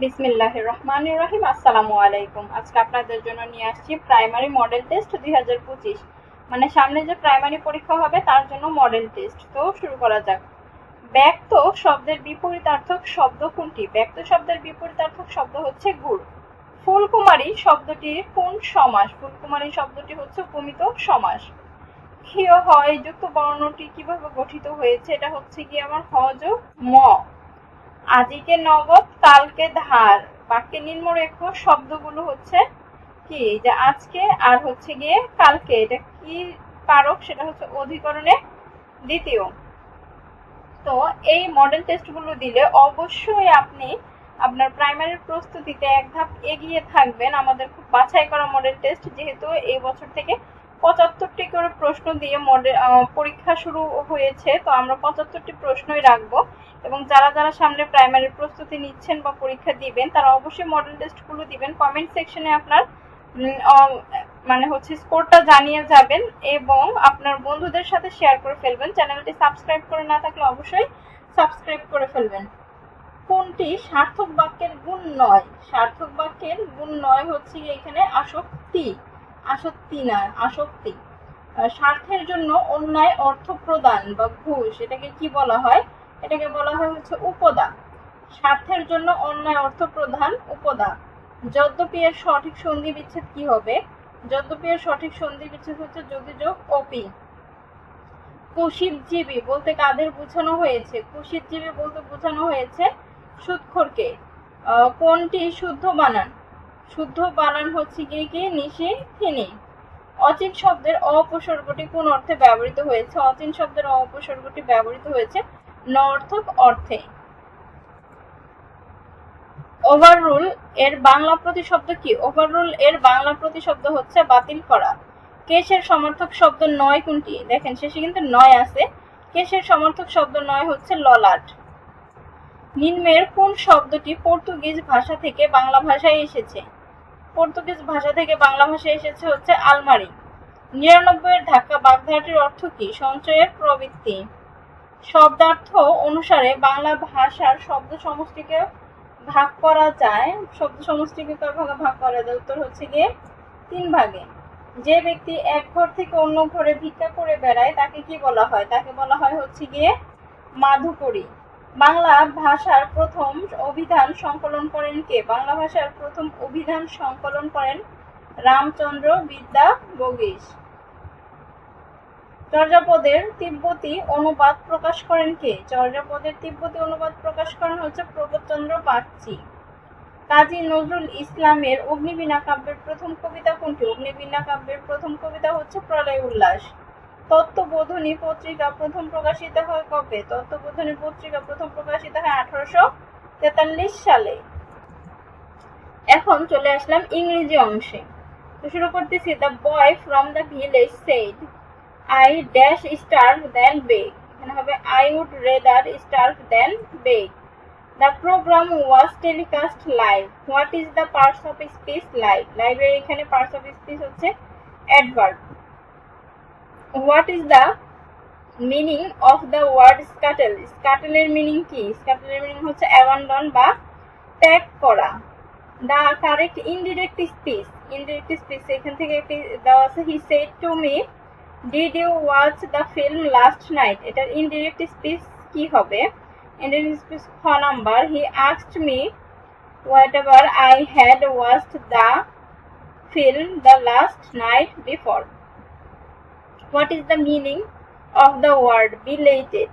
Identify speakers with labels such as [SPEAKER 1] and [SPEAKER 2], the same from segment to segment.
[SPEAKER 1] বিসমিল্লাহ রহমান রহিম আসসালামু আলাইকুম আজকে আপনাদের জন্য নিয়ে আসছি প্রাইমারি মডেল টেস্ট দুই হাজার পঁচিশ। মানে সামনে যে প্রাইমারি পরীক্ষা হবে, তার জন্য মডেল টেস্ট। তো শুরু করা যাক। ব্যক্ত শব্দের বিপরীতার্থক শব্দ কোনটি? ব্যক্ত শব্দের বিপরীতার্থক শব্দ হচ্ছে গুড়। ফুলকুমারী শব্দটির কোন সমাস? ফুলকুমারী শব্দটি হচ্ছে উপমিত সমাস। ক্ষীয় হয় যুক্ত বর্ণটি কীভাবে গঠিত হয়েছে? এটা হচ্ছে কি আমার হজ ম। আজিকে নগদ, কালকে ধার। বাক্যে নিম্নরেখ শব্দগুলো হচ্ছে কি? যে আজকে আর হচ্ছে গিয়ে কালকে। এটা কি কারক সেটা হচ্ছে অধিকরণে দ্বিতীয়। তো এই মডেল টেস্টগুলো দিলে অবশ্যই আপনি আপনার প্রাইমারি প্রস্তুতিতে এক ধাপ এগিয়ে থাকবেন। আমাদের খুব বাছাই করা মডেল টেস্ট যেহেতু এই বছর থেকে পঁচাত্তরটি করে প্রশ্ন দিয়ে মডেল পরীক্ষা শুরু হয়েছে, তো আমরা পঁচাত্তরটি প্রশ্নই রাখব। এবং যারা যারা সামনে প্রাইমারি প্রস্তুতি নিচ্ছেন বা পরীক্ষা দিবেন, তারা অবশ্যই মডেল টেস্টগুলো দিবেন। কমেন্ট সেকশনে আপনার মানে হচ্ছে স্কোরটা জানিয়ে যাবেন এবং আপনার বন্ধুদের সাথে শেয়ার করে ফেলবেন। চ্যানেলটি সাবস্ক্রাইব করে না থাকলে অবশ্যই সাবস্ক্রাইব করে ফেলবেন। কোনটি? সার্থক বাক্যের গুণ নয়। সার্থক বাক্যের গুণ নয় হচ্ছে এখানে আসক্তি। আসক্তি না, আসক্তি। স্বার্থের জন্য অন্যায়, অর্থ প্রদান বা ঘুষ, এটাকে কি বলা হয়? এটাকে বলা হয় হচ্ছে উপদা। স্বার্থের জন্য অন্যায়, অর্থ প্রদান, উপদা। যদ্যপি এর সঠিক সন্ধি বিচ্ছেদ কি হবে? যদ্যপি এর সঠিক সন্ধি বিচ্ছেদ হচ্ছে যদি যোগ অপি। কুশিতজীবী বলতে কাদের বোঝানো হয়েছে? কুশিতজীবী বলতে বোঝানো হয়েছে সুৎখরকে। কোনটি শুদ্ধ বানান? শুদ্ধ বানান হচ্ছে কি কি? নিশি থিনি অচিন শব্দের অপসর্গটি কোন অর্থে ব্যবহৃত হয়েছে? অচিন শব্দের অপসর্গটি ব্যবহৃত হয়েছে নর্থক অর্থে। ওভাররুল এর বাংলা প্রতিশব্দ কি? ওভাররুল এর বাংলা প্রতিশব্দ হচ্ছে বাতিল করা। কেশের সমর্থক শব্দ নয় কোনটি? দেখেন, শেষে কিন্তু নয় আছে। কেশের সমর্থক শব্দ নয় হচ্ছে ললাট। নিম্নের কোন শব্দটি পর্তুগিজ ভাষা থেকে বাংলা ভাষায় এসেছে? পর্তুগিজ ভাষা থেকে বাংলা ভাষায় এসেছে হচ্ছে আলমারি। নিরানব্বইয়ের ধাক্কা বাগধারাটির অর্থ কি? সঞ্চয়ের প্রবৃত্তি। শব্দার্থ অনুসারে বাংলা ভাষার শব্দ সমষ্টিকে ভাগ করা যায়। শব্দ সমষ্টিকে কয় ভাগে ভাগ করা যায়? উত্তর হচ্ছে গিয়ে তিন ভাগে। যে ব্যক্তি এক ঘর থেকে অন্য ঘরে ভিক্ষা করে বেড়ায়, তাকে কি বলা হয়? তাকে বলা হয় হচ্ছে গিয়ে মাধুকরী। বাংলা ভাষার প্রথম অভিধান সংকলন করেন কে? বাংলা ভাষার প্রথম অভিধান সংকলন করেন রামচন্দ্র বিদ্যা বগিস। চর্যাপদের তিব্বতী অনুবাদ প্রকাশ করেন কে? চর্যাপদের তিব্বতী অনুবাদ প্রকাশ করেন হচ্ছে প্রবোধচন্দ্র বাগচি কাজী নজরুল ইসলামের অগ্নিবীণা কাব্যের প্রথম কবিতা কোনটি? অগ্নিবীণা কাব্যের প্রথম কবিতা হচ্ছে প্রলয় উল্লাস। তত্ত্ববোধনী পত্রিকা প্রথম প্রকাশিত হয় কবে? তত্ত্ববোধনী পত্রিকা প্রথম প্রকাশিত হয় আঠারোশো তেতাল্লিশ সালে। এখন চলে আসলাম ইংরেজি অংশে। তো শুরু করতেছি the boy from the village said I dash starve than beg এখানে হবে I would rather starve than beg the program was telecast live what is the parts of speech live লাইভের এখানে পার্টস অফ স্পিচ হচ্ছে adverb what is the meaning of the word scuttle স্কাটেলের meaning কি? স্কাটেলের meaning হচ্ছে abandon বা ত্যাগ করা। The correct indirect speech indirect speech এখান থেকে একটি দেওয়া আছে। He said to me did you watch the film last night এটার ইনডিরেক্ট স্পিচ কি হবে? ইনডিরেক্ট স্পিচ খ number. He asked me what ever I had watched the film the last night before what is the meaning of the word blighted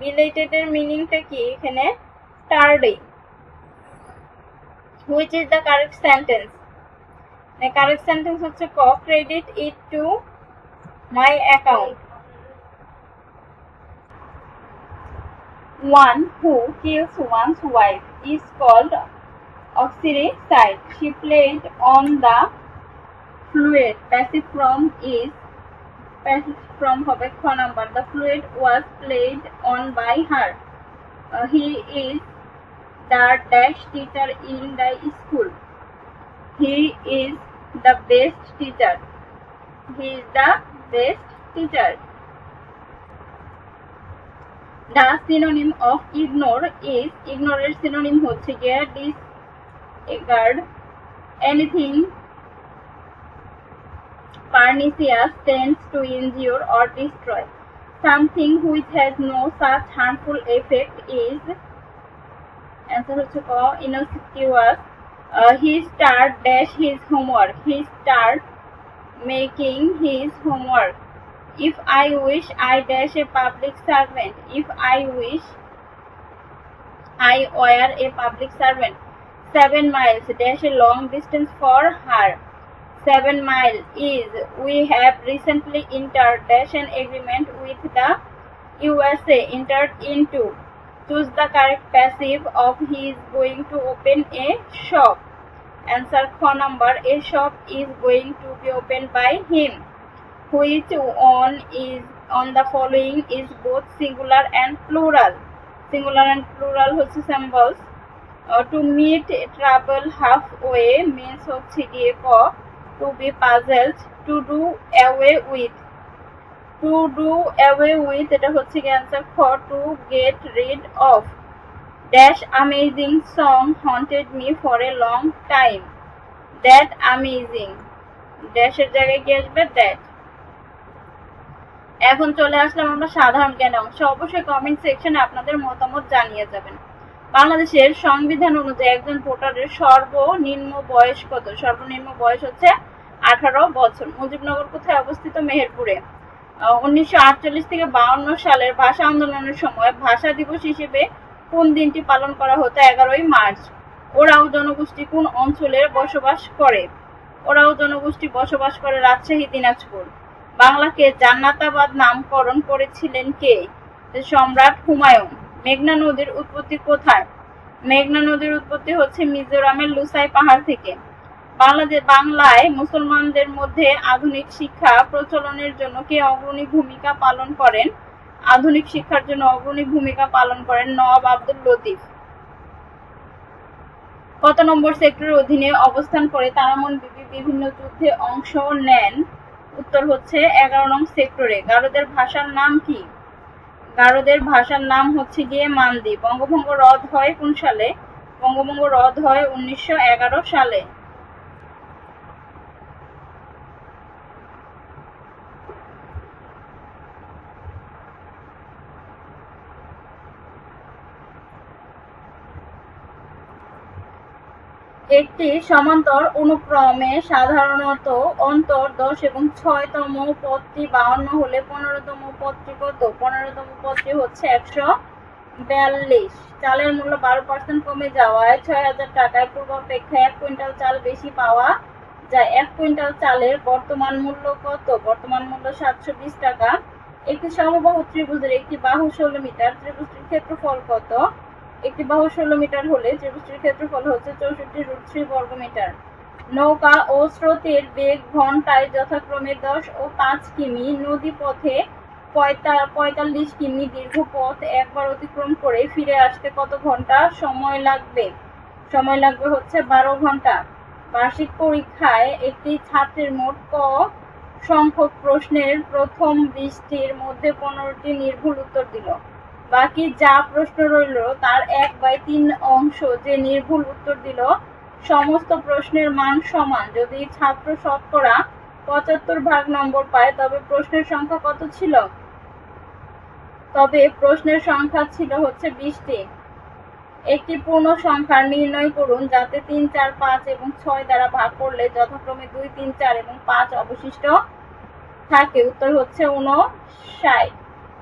[SPEAKER 1] blighted এর মিনিংটা কি এখানে tardy which is the correct sentence correct sentence হচ্ছে ক credit it to my account One who kills one's wife is called oxyricide. She played on the fluid. Passive form is from হবে খ number. The fluid was played on by her. Uh, he is the dash teacher in the school. He is the best teacher. He is the best teacher. The synonym of ignore is ignore synonym হচ্ছে গিয়ে guard anything pernicious tends to injure or destroy. Something which has no such harmful effect is answer হচ্ছে ক innocuous. Uh, he start dash his homework. He start making his homework. If I wish I dash a public servant. If I wish I were a public servant. Seven miles dash a long distance for her. Seven mile is we have recently entered an agreement with the USA entered into. Choose the correct passive of he is going to open a shop. Answer for number a shop is going to be opened by him. Which one is on the following is both singular and plural. Singular and plural হচ্ছে symbols. Uh, to meet trouble halfway means হচ্ছে ক to be puzzled to do away with to do away with এটা হচ্ছে কি answer for to get rid of dash amazing song haunted me for a long time that amazing ড্যাশের জায়গায় কি আসবে that এখন চলে আসলাম আমরা সাধারণ জ্ঞান অংশে অবশ্যই কমেন্ট সেকশনে আপনাদের মতামত জানিয়ে যাবেন বাংলাদেশের সংবিধান অনুযায়ী একজন ভোটারের সর্বনিম্ন বয়স কত? সর্বনিম্ন বয়স হচ্ছে আঠারো বছর। মুজিবনগর কোথায় অবস্থিত? মেহেরপুরে। উনিশশো আটচল্লিশ থেকে বাউন্ন সালের ভাষা আন্দোলনের সময় ভাষা দিবস হিসেবে কোন দিনটি পালন করা হতো? এগারোই মার্চ। ওরাও জনগোষ্ঠী কোন অঞ্চলে বসবাস করে? ওরাও জনগোষ্ঠী বসবাস করে রাজশাহী, দিনাজপুর। বাংলাকে জান্নাতাবাদ নামকরণ করেছিলেন কে? সম্রাট হুমায়ুন। মেঘনা নদীর উৎপত্তি কোথায়? মেঘনা নদীর উৎপত্তি হচ্ছে মিজোরামের লুসাই পাহাড় থেকে। বাংলাদেশ বাংলায় মুসলমানদের মধ্যে আধুনিক শিক্ষা প্রচলনের জন্য কে অগ্রণী ভূমিকা পালন করেন? আধুনিক শিক্ষার জন্য অগ্রণী ভূমিকা পালন করেন নওয়াব আব্দুল লতিফ। কত নম্বর সেক্টরের অধীনে অবস্থান করে তারামন বিবি বিভিন্ন যুদ্ধে অংশ নেন? উত্তর হচ্ছে এগারো নং সেক্টরে। গারোদের ভাষার নাম কি? গারোদের ভাষার নাম হচ্ছে গিয়ে মান্দি বঙ্গভঙ্গ রদ হয় কোন সালে? বঙ্গভঙ্গ রদ হয় উনিশশো এগারো সালে। একটি সমান্তর অনুক্রমে সাধারণত অন্তর দশ এবং ছয়তম পদটি বাউন্ন হলে পনেরোতম পদটি কত? পনেরোতম পদটি হচ্ছে একশো বিয়াল্লিশ। চালের মূল্য বারো পার্সেন্ট কমে যাওয়ায় ছয় হাজার টাকায় পূর্বাপেক্ষা এক কুইন্টাল চাল বেশি পাওয়া যায়। এক কুইন্টাল চালের বর্তমান মূল্য কত? বর্তমান মূল্য সাতশো বিশ টাকা। একটি সমবাহু ত্রিভুজের একটি বাহু ষোলো মিটার। ত্রিভুজটির ক্ষেত্রফল কত? একটি বাহু ষোলো মিটার হলে ত্রিভুজটির ক্ষেত্রফল হচ্ছে চৌষট্টি রুট থ্রি বর্গমিটার নৌকা ও স্রোতের বেগ ঘন্টায় যথাক্রমে দশ ও পাঁচ কিমি নদী পথে পঁয়তাল্লিশ কিমি দীর্ঘ পথ একবার অতিক্রম করে ফিরে আসতে কত ঘণ্টা সময় লাগবে? সময় লাগবে হচ্ছে বারো ঘণ্টা। বার্ষিক পরীক্ষায় একটি ছাত্রের মোট ক সংখ্যক প্রশ্নের প্রথম বিশটির মধ্যে পনেরোটি নির্ভুল উত্তর দিল। বাকি যা প্রশ্ন রইল, তার এক বাই তিন অংশ যে নির্ভুল উত্তর দিল, সমস্ত প্রশ্নের মান সমান। যদি ছাত্র শতকরা পঁচাত্তর ভাগ নম্বর পায়, তবে প্রশ্নের সংখ্যা কত ছিল? তবে প্রশ্নের সংখ্যা ছিল হচ্ছে বিশটি। একটি পূর্ণ সংখ্যা নির্ণয় করুন, যাতে তিন, চার, পাঁচ এবং ছয় দ্বারা ভাগ করলে যথাক্রমে দুই, তিন, চার এবং পাঁচ অবশিষ্ট থাকে। উত্তর হচ্ছে উনষাট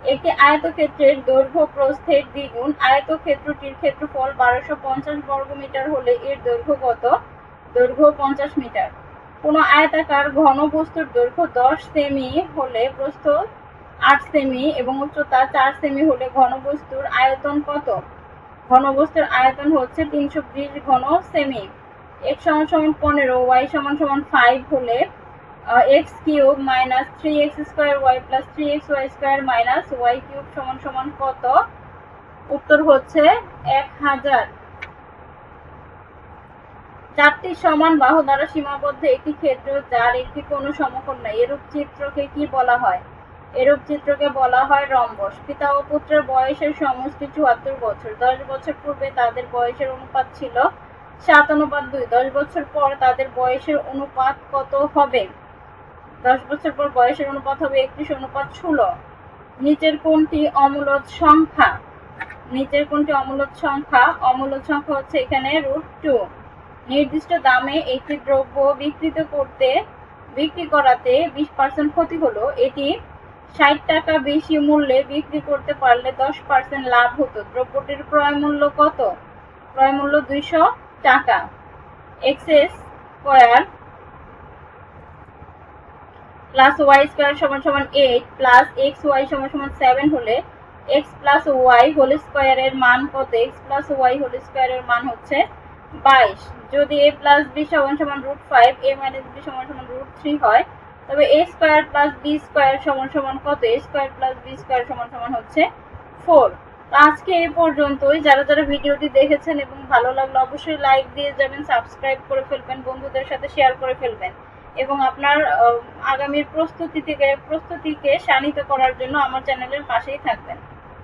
[SPEAKER 1] একটি আয়তক্ষেত্রের দৈর্ঘ্য প্রস্থের দ্বিগুণ। আয়তক্ষেত্রটির ক্ষেত্রফল বারোশো পঞ্চাশ বর্গমিটার হলে এর দৈর্ঘ্য কত? দৈর্ঘ্য পঞ্চাশ মিটার। কোন আয়তাকার ঘন বস্তুর দৈর্ঘ্য দশ সেমি হলে প্রস্থ আট সেমি এবং উচ্চতা চার সেমি হলে ঘনবস্তুর আয়তন কত? ঘনবস্তুর আয়তন হচ্ছে তিনশো বিশ ঘন সেমি। এক্স সমান সমান পনেরো, ওয়াই সমান সমান ফাইভ হলে x cube minus three x square y plus three x y square minus y cube সমান সমান কত? উত্তর হচ্ছে এক হাজার। চারটি সমান বাহু দ্বারা সীমাবদ্ধ একটি ক্ষেত্র যার একটি কোনো সমকোণ নাই। এরূপ চিত্রকে কি বলা হয়? এরূপ চিত্রকে বলা হয় রম্বস। পিতা ও পুত্রের বয়সের সমষ্টি চুয়াত্তর বছর। দশ বছর পূর্বে তাদের বয়সের অনুপাত ছিল সাত অনুপাত দুই। দশ বছর পর তাদের বয়সের অনুপাত কত হবে? দশ বছর পর বয়সের অনুপাত হবে একত্রিশ, অনুপাত ষোলো। নিচের কোনটি অমূলদ সংখ্যা। নিচের কোনটি অমূলদ সংখ্যা। অমূলদ সংখ্যা হচ্ছে এখানে রুট টু নির্দিষ্ট দামে একটি দ্রব্য বিক্রিত করতে, বিক্রি করাতে বিশ পার্সেন্ট ক্ষতি হলো। এটি ষাট টাকা বেশি মূল্যে বিক্রি করতে পারলে দশ পার্সেন্ট লাভ হতো। দ্রব্যটির ক্রয় মূল্য কত? ক্রয় মূল্য দুইশো টাকা। X square plus y square সমান সমান এইট প্লাস এক্স ওয়াই সমান সমান সেভেন হলে এক্স প্লাস ওয়াই হোল স্কোয়ারের মান কত? এক্স প্লাস ওয়াই হোল স্কোয়ারের মান হচ্ছে বাইশ। যদি এ প্লাস বি সমান সমান root five A minus B সমান সমান রুট থ্রি হয়, তবে A square plus B square সমান সমান কত? A square plus B square সমান সমান হচ্ছে ফোর আজকে এই পর্যন্তই। যারা যারা ভিডিওটি দেখেছেন এবং ভালো লাগল অবশ্যই লাইক দিয়ে যাবেন সাবস্ক্রাইব করে ফেলবেন, বন্ধুদের সাথে শেয়ার করে ফেলবেন। এবং আপনার আগামীর প্রস্তুতি থেকে প্রস্তুতিকে শানিত করার জন্য আমার চ্যানেলের পাশেই থাকবেন।